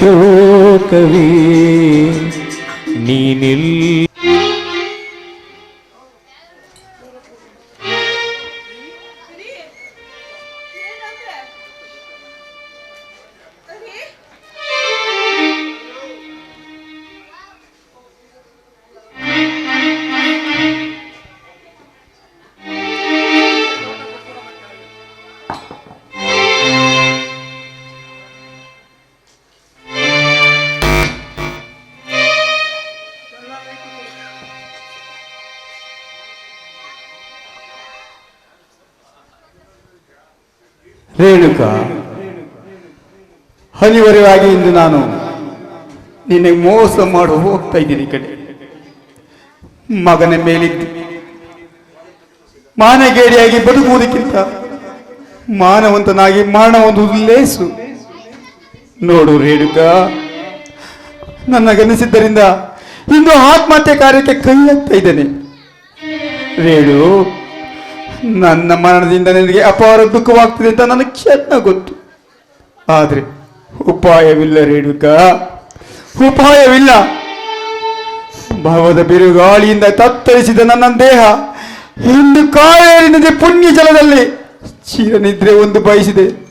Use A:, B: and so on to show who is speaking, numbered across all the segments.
A: ಶೋಕವೇ. ನೀನಿಲ್ಲ
B: ರೇಣುಕಾ ಅನಿವಾರ್ಯವಾಗಿ ಇಂದು ನಾನು ನಿನಗೆ ಮೋಸ ಮಾಡು ಹೋಗ್ತಾ ಇದ್ದೀನಿ ಕಡೆ. ಮಗನ ಮೇಲಿದ್ದು, ಮಾನಗೇಡಿಯಾಗಿ ಬದುಕುವುದಕ್ಕಿಂತ ಮಾನವಂತನಾಗಿ ಒಂದು ಲೇಸು. ನೋಡು ರೇಣುಕ ನನ್ನ ಗನಿಸಿದ್ದರಿಂದ ಇಂದು ಆತ್ಮಹತ್ಯೆ ಕಾರ್ಯಕ್ಕೆ ಕೈ ಹಾಕ್ತಾ ಇದ್ದೇನೆ ರೇಣು ನನ್ನ ಮರಣದಿಂದ ನಿನಗೆ ಅಪಾರ ದುಃಖವಾಗ್ತದೆ ಅಂತ ನನಗೆ ಚೆನ್ನಾಗಿ ಗೊತ್ತು. ಆದರೆ ಉಪಾಯವಿಲ್ಲ ರೇಣುಕ. ಉಪಾಯವಿಲ್ಲ. ಭವದ ಬಿರುಗಾಳಿಯಿಂದ ತತ್ತರಿಸಿದ ನನ್ನ ದೇಹ ಇಂದು ಕಾಯಿದೆ ಪುಣ್ಯ ಜಲದಲ್ಲಿ ಚಿರನಿದ್ರೆ ಒಂದು ಬಯಸಿದೆ.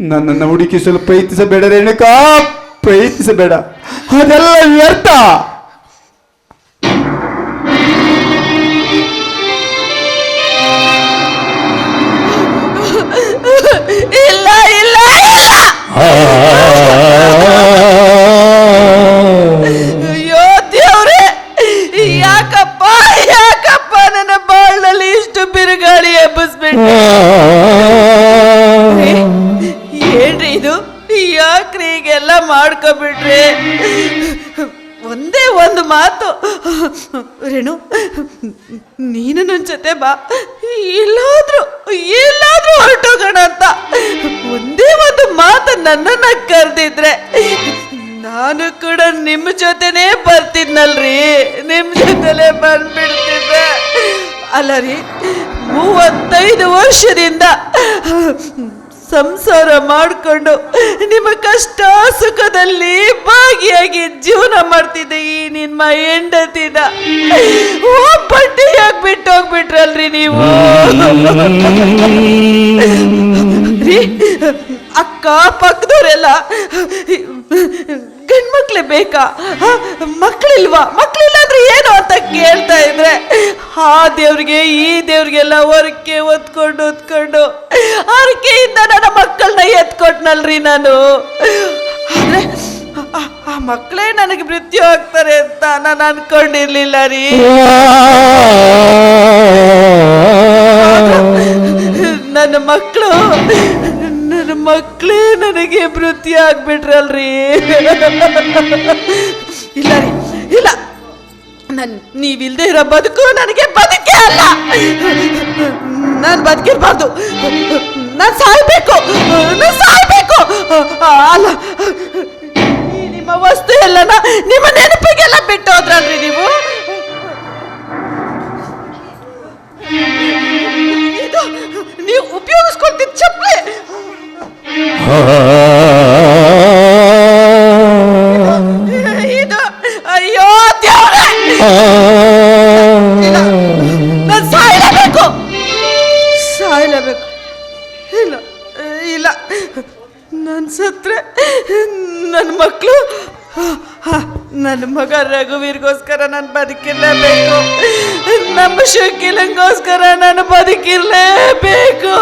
B: ನನ್ನನ್ನು ಹುಡುಕಿಸಲು ಪ್ರಯತ್ನಿಸಬೇಡ ರೇಣುಕಾ, ಪ್ರಯತ್ನಿಸಬೇಡ. ಅದೆಲ್ಲ ವ್ಯರ್ಥ.
C: ರೇಣು, ನೀನು ನನ್ನ ಜೊತೆ ಬಾ. ಎಲ್ಲಾದ್ರೂ ಎಲ್ಲಾದ್ರೂ ಹೊರಟೋಗೋಣ ಅಂತ. ಒಂದೇ ಒಂದು ಮಾತು ನನ್ನನ್ನ ಕರೆದಿದ್ರೆ, ನಾನು ಕೂಡ ನಿಮ್ಮ ಜೊತೆನೇ ಬರ್ತಿದ್ನಲ್ರಿ. ನಿಮ್ಮ ಜೊತೆಲೇ ಬಂದ್ಬಿಡ್ತಿದ್ದೆ. ಅಲ್ಲ ರೀ, ಮೂವತ್ತೈದು ವರ್ಷದಿಂದ ಸಂಸಾರ ಮಾಡಿಕೊಂಡು ನಿಮ್ಮ ಕಷ್ಟ ಸುಖದಲ್ಲಿ ಭಾಗಿಯಾಗಿ ಜೀವನ ಮಾಡ್ತಿದ್ದೆ ಈ ನಿಮ್ಮ ಹೆಂಡತಿನ ಒಬ್ಬಟ್ಟಿಯಾಗಿ ಬಿಟ್ಟು ಹೋಗ್ಬಿಟ್ರಲ್ರಿ ನೀವು? ಅಕ್ಕ ಪಕ್ಕದವರೆಲ್ಲ ಗಂಡ್ಮಕ್ಳೆ ಬೇಕಾ? ಮಕ್ಳಿಲ್ವಾ? ಮಕ್ಳಿಲ್ಲ ಅಂದ್ರೆ ಏನು ಅಂತ ಕೇಳ್ತಾ ಇದ್ರೆ, ಆ ದೇವ್ರಿಗೆ, ಈ ದೇವ್ರಿಗೆಲ್ಲ ಹೊರಕ್ಕೆ ಒತ್ಕೊಂಡು ಒತ್ಕೊಂಡು ಹರಕೆಯಿಂದ ನನ್ನ ಮಕ್ಕಳನ್ನ ಎತ್ಕೊಟ್ನಲ್ರಿ ನಾನು. ಆ ಮಕ್ಕಳೇ ನನಗೆ ಮೃತ್ಯು ಆಗ್ತಾರೆ ಅಂತ ನಾನು ಅನ್ಕೊಂಡಿರ್ಲಿಲ್ಲ ರೀ. ನನ್ನ ಮಕ್ಕಳು, ನನ್ನ ಮಕ್ಕಳೇ ನನಗೆ ಮೃತ್ಯು ಆಗ್ಬಿಟ್ರಲ್ರಿ. ಇಲ್ಲ ರೀ, ಇಲ್ಲ. ನನ್, ನೀವಿಲ್ದೇ ಇರೋ ಬದುಕು ನನಗೆ ಬದುಕೇ ಅಲ್ಲ. ನಾನು ಬದುಕಿರ್ಬಾರ್ದು. ನಾನು ಸಾಯ್ಬೇಕು ನಾನು ಸಾಯ್ಬೇಕು. ಅಲ್ಲ ನಿಮ್ಮ ವಸ್ತು ಎಲ್ಲನ ನಿಮ್ಮ ನಾನು ನನ್ನ ಮಕ್ಕಳು ನನ್ನ ಮಗ ರಘುವೀರ್ಗೋಸ್ಕರ ನಾನು ಬದುಕಿರ್ಲೇಬೇಕು. ನಮ್ಮ ಶಕಿಲಂಗೋಸ್ಕರ ನಾನು ಬದುಕಿರಲೇಬೇಕು.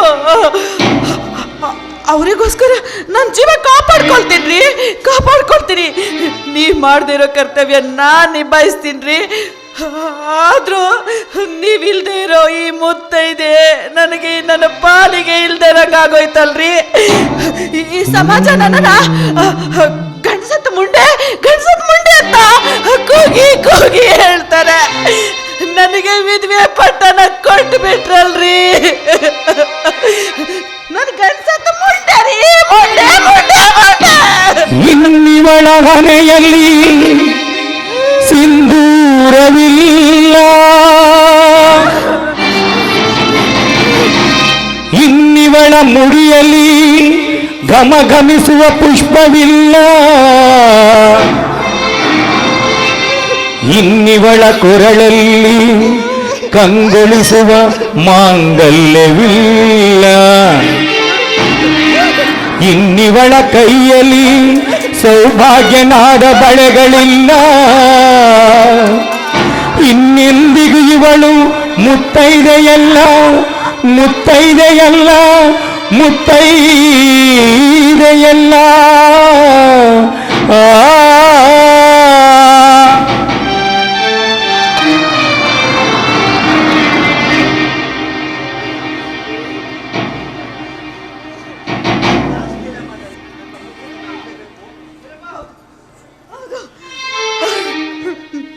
C: ಅವರಿಗೋಸ್ಕರ ನನ್ನ ಜೀವ ಕಾಪಾಡ್ಕೊಳ್ತೀನಿ ರೀ ಕಾಪಾಡ್ಕೊಳ್ತೀನಿ. ನೀವು ಮಾಡದೇ ಇರೋ ಕರ್ತವ್ಯ ನಾನು ನಿಭಾಯಿಸ್ತೀನಿ ರೀ. ಆದರೂ ನೀವಿಲ್ದೆ ಇರೋ ಈ ಮುತ್ತೈದೆ ನನಗೆ ನನ್ನ ಪಾಲಿಗೆ ಇಲ್ದೆ ನಂಗಾಗೋಯ್ತಲ್ರಿ ಈ- ಸಮಾಜ ನನ್ನ ಗಂಡಸತ್ ಮುಂಡೆ ಗಂಡಸತ್ ಮುಂಡೆ ಅಂತ ಕೂಗಿ ಕೂಗಿ ಹೇಳ್ತಾರೆ. ನನಗೆ ವಿಧವೆ ಪಟ್ಟನ ಕೊಟ್ಟು ಬಿಟ್ರಲ್ರಿ ನನ್ ಗಂಡಸತ್ ಮುಂಡೆ ರೀ, ಮುಂಡೆ ಮುಂಡೆ ಮುಂಡೆ.
A: ಇನ್ನಿವಳ ಮನೆಯಲ್ಲಿ ರವಿಲ್ಲ ಇನ್ನಿವಳ ಮುರಿಯಲಿ ಗಮಗಮಿಸುವ ಪುಷ್ಪವಿಲ್ಲ. ಇನ್ನಿವಳ ಕೊರಳಲ್ಲಿ ಕಂಗೊಳಿಸುವ ಮಾಂಗಲ್ಯವಿಲ್ಲ. ಇನ್ನಿವಳ ಕೈಯಲ್ಲಿ ಸೌಭಾಗ್ಯನಾದ ಬಳೆಗಳಿಲ್ಲ. ಮುತ್ತೈದೆಯಲ್ಲ ಮುತ್ತೈದೆಯಲ್ಲ ಮುತ್ತೈದೆಯಲ್ಲ.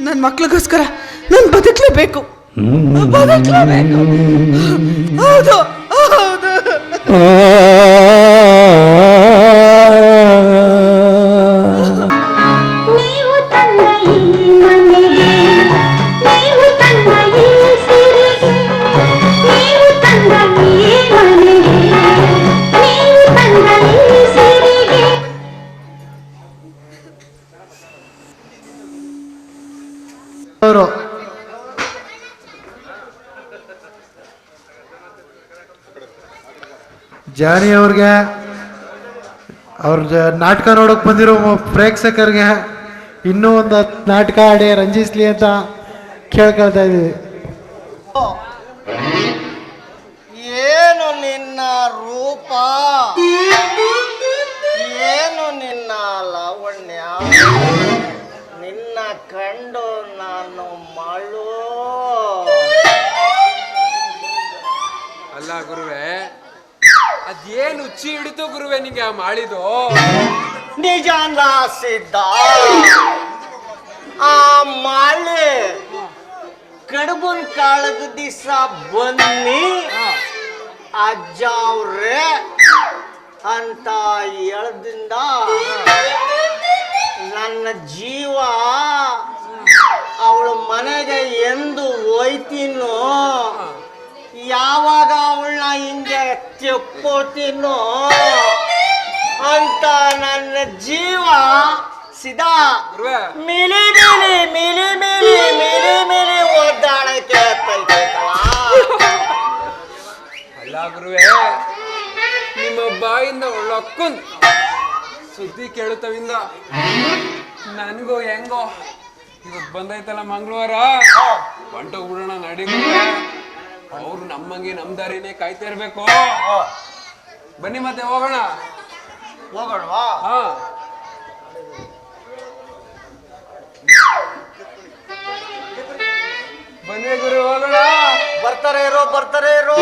C: ನನ್ನ ಮಕ್ಳಿಗೋಸ್ಕರ ನಾನು ಬದುಕಲೇಬೇಕು. ಬದುಕಲೇಬೇಕು ಹೌದು ಹೌದು
D: ನೀವು
E: ಜಾನಿ ಅವ್ರಿಗೆ ಅವ್ರ ಜ- ನಾಟಕ ನೋಡೋಕೆ ಬಂದಿರೋ ಪ್ರೇಕ್ಷಕರಿಗೆ ಇನ್ನೂ ಒಂದು ನಾಟಕ ಆಡಿ ರಂಜಿಸ್ಲಿ ಅಂತ ಕೇಳ್ಕೊಳ್ತಾ ಇದ್ದೀವಿ.
F: ಏನು ನಿನ್ನ ರೂಪ? ಏನು ನಿನ್ನ ಲಾವಣ್ಯ? ನಿನ್ನ ಕಂಡು ನಾನು ಮಳು.
G: ಅಲ್ಲ ಗುರುವೆ ಅದೇನು ಉಚ್ಚಿ ಹಿಡಿತು ಗುರುವೆ ನಿಂಗೆ ಆ ಮಾಡಿದು
F: ನಿಜ ಸಿದ್ಧ. ಆ ಮಾಳೆ ಕಡುಬನ್ ಕಾಳದ ದಿವಸ ಬನ್ನಿ. ಅಜ್ಜ ಅವ್ರೆ ಅಂತ ಎಳ್ದಿಂದ ನನ್ನ ಜೀವ ಅವಳ ಮನೆಗೆ ಎಂದು ಹೋಯ್ತೀನೋ? ಯಾವಾಗ ಅವಳನ್ನ ಹಿಂಗೆ ತೆಕ್ಕೋತೀನೋ ಅಂತ ನನ್ನ ಜೀವ ಸಿದಾ ಮಿಲಿ ಮಿಲಿ ಮಿಲಿ ಮಿಲಿ ಮಿಲಿ ಮಿಲಿ ಒದ್ದಾಡಕ್ಕೆ ತೈತೈತಲ್ಲ
G: ಅಲ್ಲ ಗುರುವೆ ನಿಮ್ಮ ಬಾಯಿಂದ ಒಳ್ಳೊಕ್ಕನ್ ಸುದ್ದಿ ಕೇಳುತ್ತವಿಂದ. ನನಗೂ ಹೆಂಗೋ. ಇವತ್ತು ಬಂದೈತಲ್ಲ ಮಂಗಳವಾರ? ಹೊಂಟೋಗ್ಬಿಡೋಣ ಬಿಡೋಣ ನಡಿ ಅವ್ರು ನಮ್ಮಂಗೆ ನಮ್ ದಾರಿನೇ ಕಾಯ್ತಾ ಇರ್ಬೇಕು. ಬನ್ನಿ ಮತ್ತೆ ಹೋಗೋಣ.
F: ಹೋಗೋಣವಾ?
G: ಹಾ. ಬನ್ನಿ ಗುರು ಹೋಗೋಣ.
F: ಬರ್ತಾರೆ ಇರೋ ಬರ್ತಾರೆ ಇರೋ.